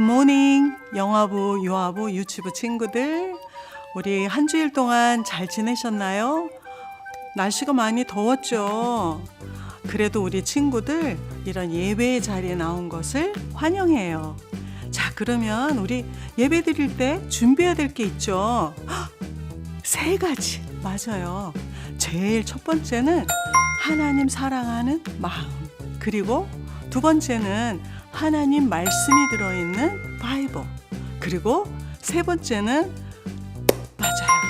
굿모닝 영화부 유아부 유치부 친구들 우리 한 주일 동안 잘 지내셨나요? 날씨가 많이 더웠죠. 그래도 우리 친구들 이런 예배의 자리에 나온 것을 환영해요. 자, 그러면 우리 예배 드릴 때 준비해야 될 게 있죠. 헉, 세 가지. 맞아요. 제일 첫 번째는 하나님 사랑하는 마음. 그리고 두 번째는 하나님 말씀이 들어있는 바이블. 그리고 세 번째는 맞아요.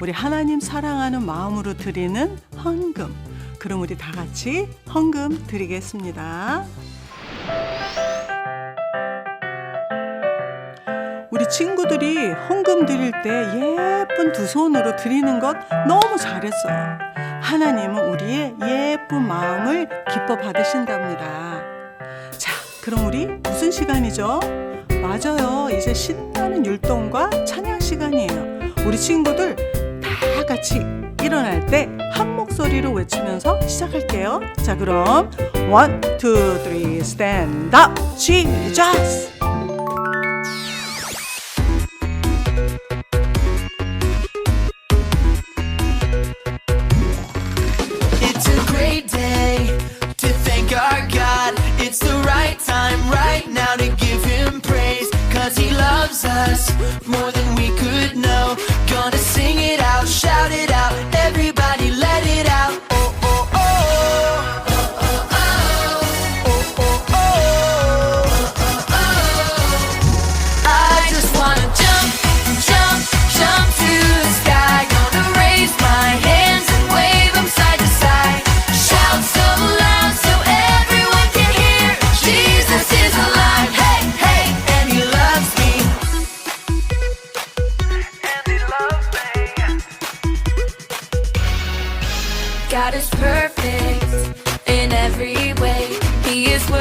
우리 하나님 사랑하는 마음으로 드리는 헌금. 그럼 우리 다 같이 헌금 드리겠습니다. 우리 친구들이 헌금 드릴 때 예쁜 두 손으로 드리는 것 너무 잘했어요. 하나님은 우리의 예쁜 마음을 기뻐 받으신답니다. 자, 그럼 우리 무슨 시간이죠? 맞아요. 이제 신나는 율동과 찬양 시간이에요. 우리 친구들 다 같이 일어날 때 한 목소리로 외치면서 시작할게요. 자, 그럼 원, 투, 쓰리, 스탠드 업, 지저 us more than we could know. Gonna sing it out, shout it out.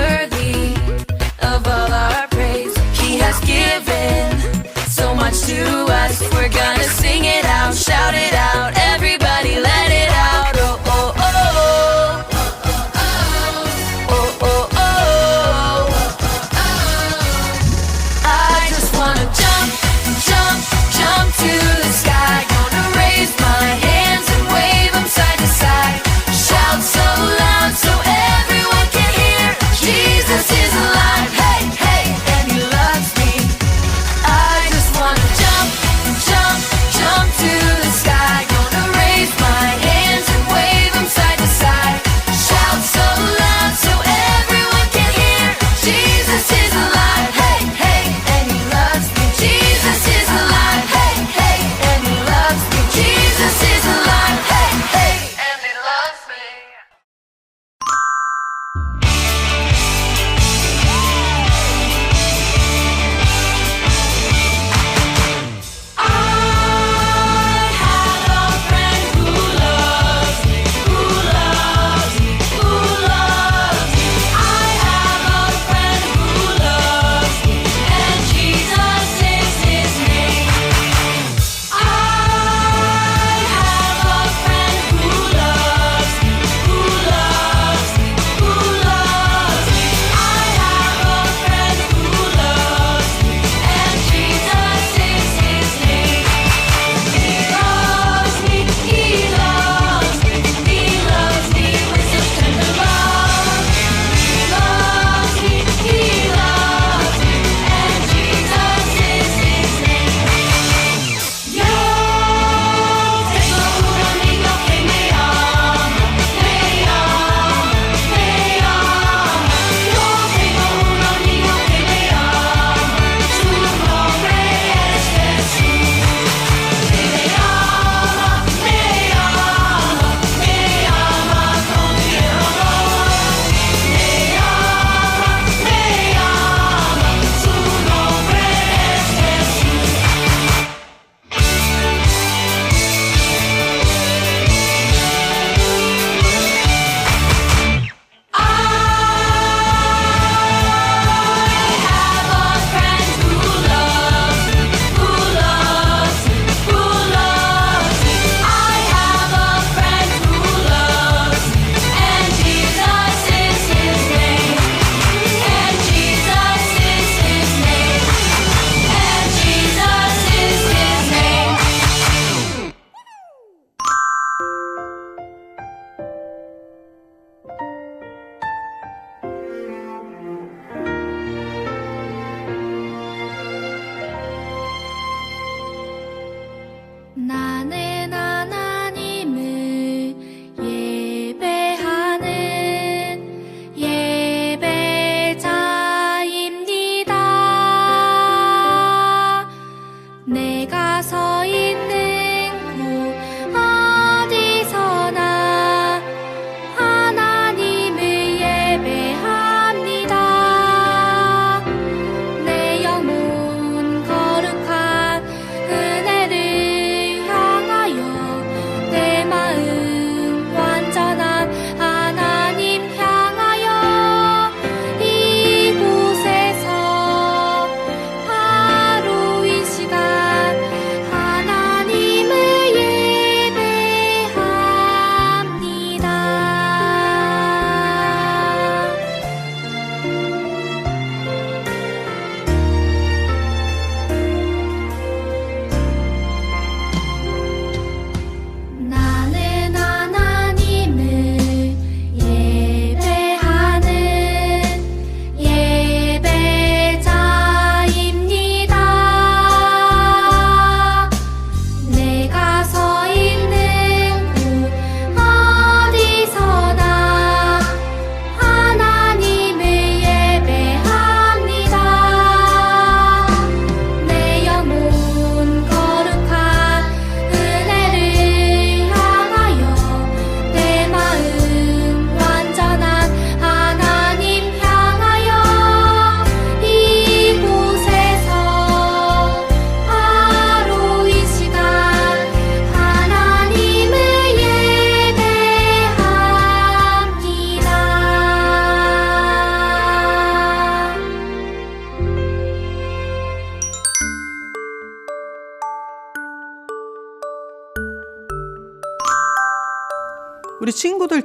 Worthy of all our praise. He has given so much to us. We're gonna sing it out, shout it out.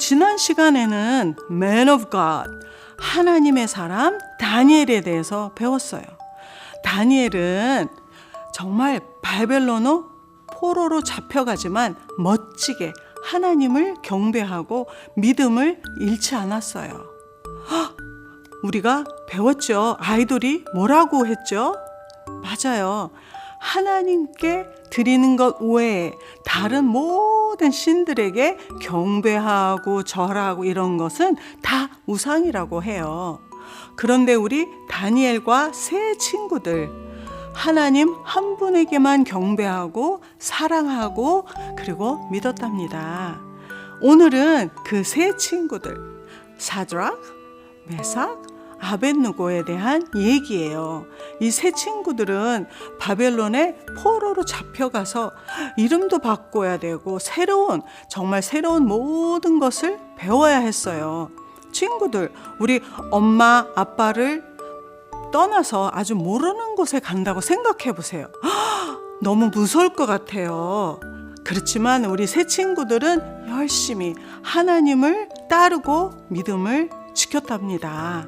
지난 시간에는 Man of God, 하나님의 사람 다니엘에 대해서 배웠어요. 다니엘은 정말 바벨론어 포로로 잡혀가지만 멋지게 하나님을 경배하고 믿음을 잃지 않았어요. 헉! 우리가 배웠죠. 아이돌이 뭐라고 했죠? 맞아요. 하나님께 드리는 것 외에 다른 모든 신들에게 경배하고 절하고 이런 것은 다 우상이라고 해요. 그런데 우리 다니엘과 세 친구들 하나님 한 분에게만 경배하고 사랑하고 그리고 믿었답니다. 오늘은 그 세 친구들 사드락, 메삭, 아벤누고에 대한 얘기예요. 이 세 친구들은 바벨론의 포로로 잡혀가서 이름도 바꿔야 되고 새로운 정말 새로운 모든 것을 배워야 했어요. 친구들, 우리 엄마, 아빠를 떠나서 아주 모르는 곳에 간다고 생각해 보세요. 너무 무서울 것 같아요. 그렇지만 우리 새 친구들은 열심히 하나님을 따르고 믿음을 지켰답니다.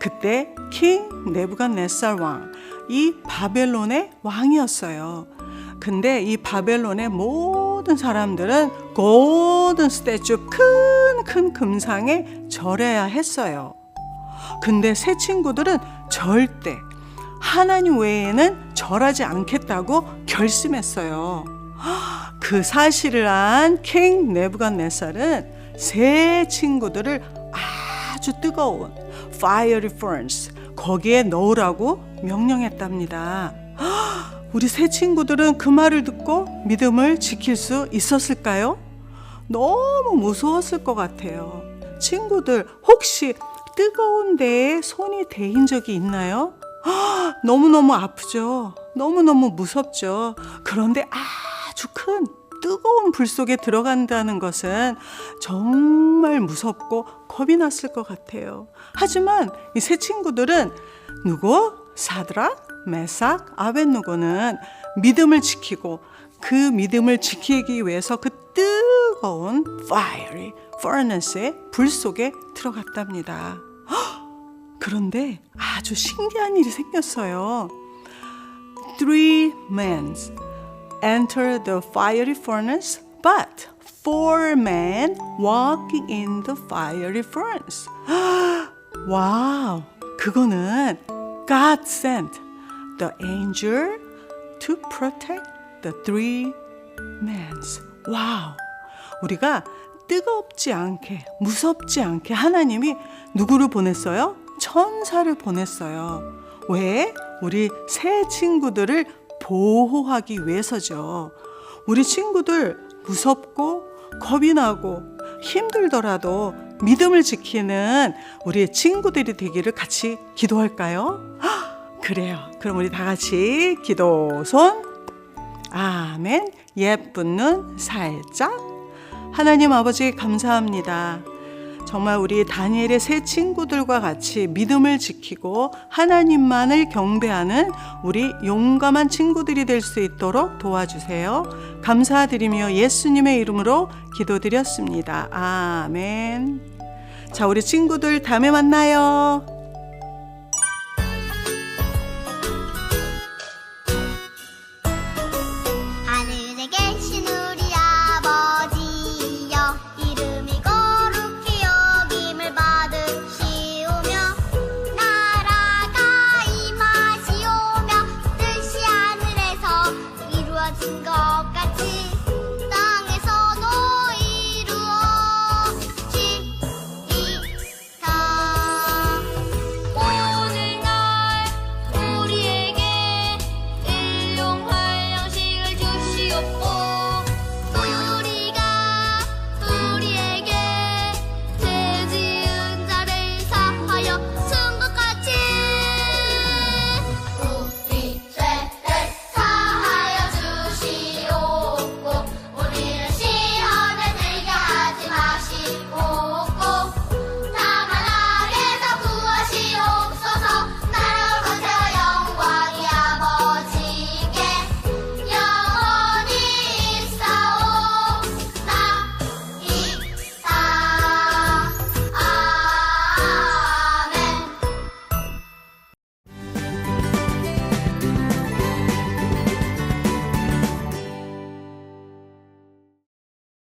그때 킹 네부갓네살 왕, 이 바벨론의 왕이었어요. 근데 이 바벨론의 모든 사람들은 고든 스태츄 큰큰 금상에 절해야 했어요. 근데 새 친구들은 절대 하나님 외에는 절하지 않겠다고 결심했어요. 그 사실을 안 킹 네부갓네살은 세 친구들을 아주 뜨거운 fiery furnace 거기에 넣으라고 명령했답니다. 우리 세 친구들은 그 말을 듣고 믿음을 지킬 수 있었을까요? 너무 무서웠을 것 같아요. 친구들 혹시 뜨거운 데에 손이 대인 적이 있나요? 너무너무 아프죠. 너무너무 무섭죠. 그런데 아주 큰 뜨거운 불 속에 들어간다는 것은 정말 무섭고 겁이 났을 것 같아요. 하지만 이 세 친구들은 누구? 사드락, 메삭, 아벤누고는 믿음을 지키고 그 믿음을 지키기 위해서 그 뜨거운 fiery furnace의 불 속에 들어갔답니다. 그런데 아주 신기한 일이 생겼어요. Three men enter the fiery furnace, but four men walking in the fiery furnace. 와우, 그거는 God sent the angel to protect the three means. 와우. 우리가 뜨겁지 않게, 무섭지 않게 하나님이 누구를 보냈어요? 천사를 보냈어요. 왜? 우리 새 친구들을 보호하기 위해서죠. 우리 친구들 무섭고 겁이 나고 힘들더라도 믿음을 지키는 우리 친구들이 되기를 같이 기도할까요? 헉, 그래요. 그럼 우리 다 같이 기도 손. 아멘. 예쁜 눈 살짝. 하나님 아버지 감사합니다. 정말 우리 다니엘의 새 친구들과 같이 믿음을 지키고 하나님만을 경배하는 우리 용감한 친구들이 될 수 있도록 도와주세요. 감사드리며 예수님의 이름으로 기도드렸습니다. 아멘. 자, 우리 친구들 다음에 만나요.